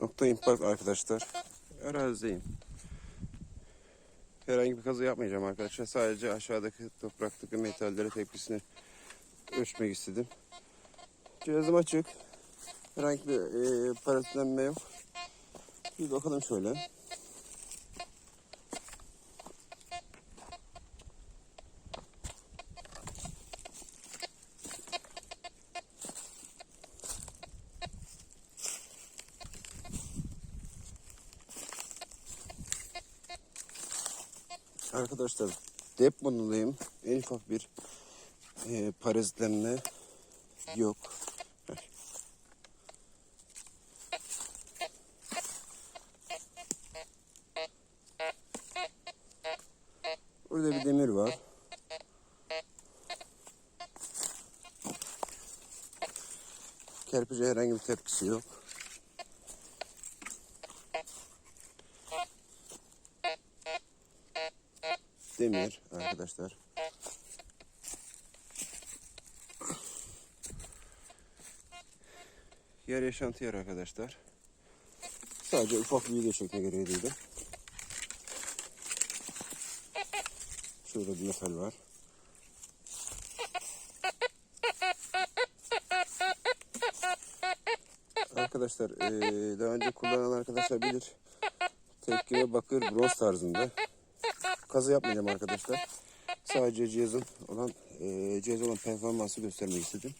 Nokta impact arkadaşlar. Arazideyim. Herhangi bir kazı yapmayacağım arkadaşlar. Sadece aşağıdaki topraktaki metallere tepkisini ölçmek istedim. Cihazım açık. Herhangi bir e, parazitlenme yok. Bir bakalım şöyle. Arkadaşlar dep modundayım. En ufak bir e, parazitlenme yok. Burada bir demir var. Kerpiçe herhangi bir tepkisi yok. Demir arkadaşlar. Yer yaşantı yer arkadaşlar. Sadece ufak bir video çekme gereği duydu. Şurada bir metal var. Arkadaşlar daha önce kullanan arkadaşlar bilir. Tekke bakır bronz tarzında. Kazı yapmayacağım arkadaşlar. Sadece cihazın olan eee cihaz olan performansı göstermek istedim.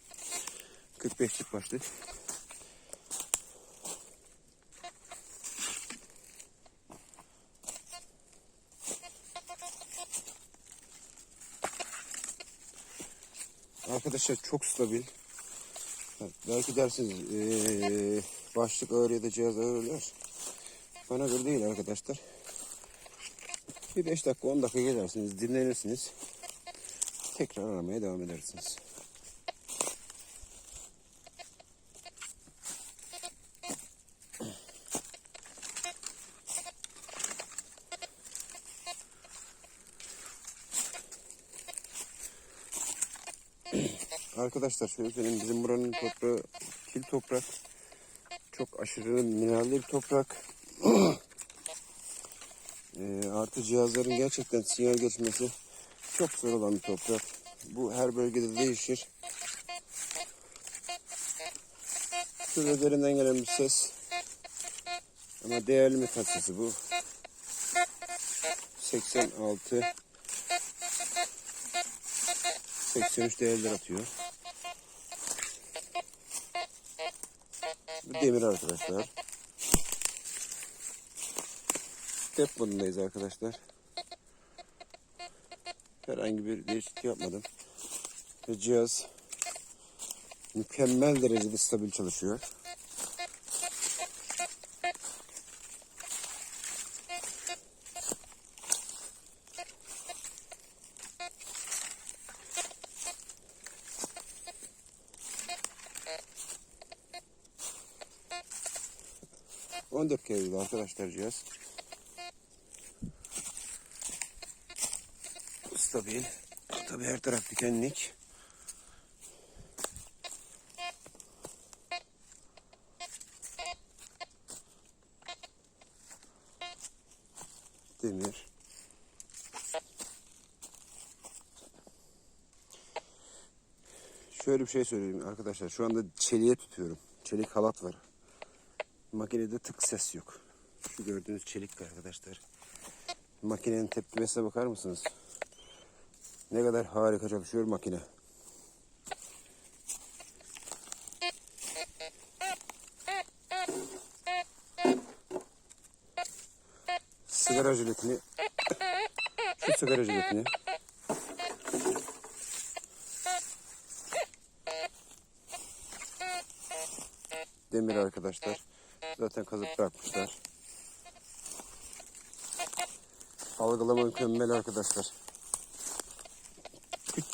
45 tip başlık. Arkadaşlar çok stabil. Belki dersiniz eee, başlık ağır ya da cihaz ağırlar. Bana göre değil arkadaşlar. Bir 5 dakika 10 dakika gidersiniz dinlenirsiniz. Tekrar aramaya devam edersiniz. Arkadaşlar şöyle söyleyeyim bizim buranın toprağı kil toprak. Çok aşırı mineralli bir toprak. Ee, artı cihazların gerçekten sinyal geçmesi çok zor olan bir toprak. Bu her bölgede değişir. Şurada derinden gelen bir ses. Ama değerli metal sesi bu. 86 83 değerler atıyor. Bu demir arkadaşlar. Step modundayız arkadaşlar. Herhangi bir değişiklik yapmadım. Ve cihaz mükemmel derecede stabil çalışıyor. On kere arkadaşlar cihaz. Stabil. Tabi her taraf dikenlik. Demir. Şöyle bir şey söyleyeyim arkadaşlar. Şu anda çeliğe tutuyorum. Çelik halat var. Makinede tık ses yok. Şu gördüğünüz çelik arkadaşlar. Makinenin tepkimesine bakar mısınız? Ne kadar harika çalışıyor makine. Sigara jiletini şu sigara jiletini demir arkadaşlar. Zaten kazıp bırakmışlar. Algılama mükemmel arkadaşlar.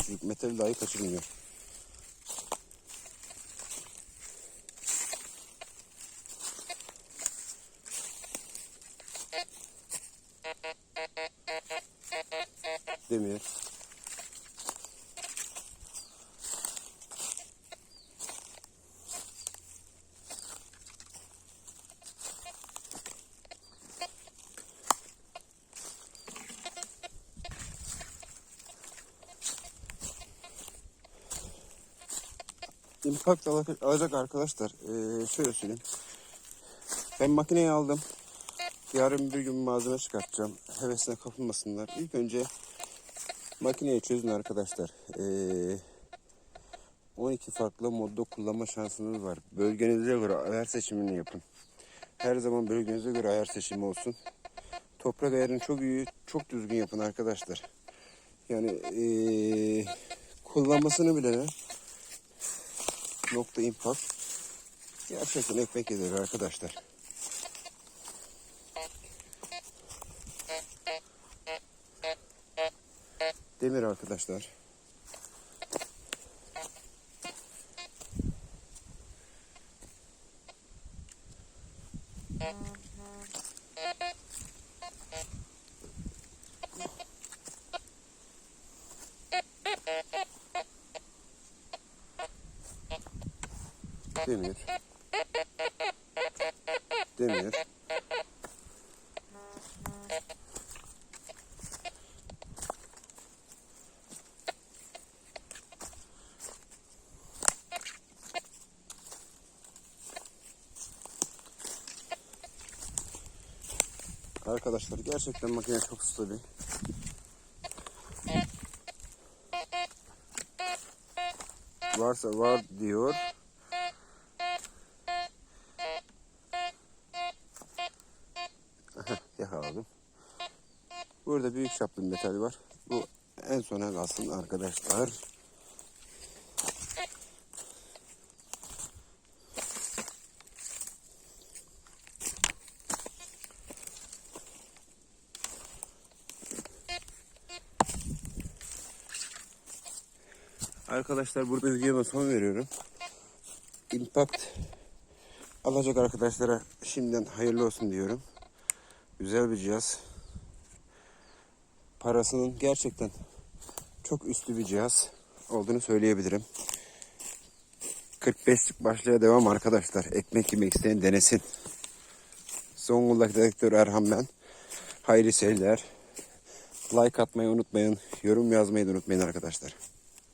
Küçücük metal dahi kaçırmıyor. Demir. İmpact ala- alacak arkadaşlar. Ee, şöyle söyleyeyim. Ben makineyi aldım. Yarın bir gün malzeme çıkartacağım. Hevesine kapılmasınlar. İlk önce makineyi çözün arkadaşlar. Ee, 12 farklı modda kullanma şansınız var. Bölgenize göre ayar seçimini yapın. Her zaman bölgenize göre ayar seçimi olsun. Toprak ayarını çok iyi, çok düzgün yapın arkadaşlar. Yani ee, kullanmasını bilene nokta impact gerçekten ekmek yedir arkadaşlar. Demir arkadaşlar. Demir. Demir. Arkadaşlar gerçekten makine çok stabil. Varsa var diyor. Burada büyük çaplı bir metal var. Bu en sona kalsın arkadaşlar. Arkadaşlar burada videoma son veriyorum. Impact alacak arkadaşlara şimdiden hayırlı olsun diyorum. Güzel bir cihaz. Parasının gerçekten çok üstü bir cihaz olduğunu söyleyebilirim. 45'lik başlığa devam arkadaşlar. Ekmek yemek isteyen denesin. Zonguldak Dedektör Erhan ben. Hayırlı seyirler. Like atmayı unutmayın. Yorum yazmayı da unutmayın arkadaşlar.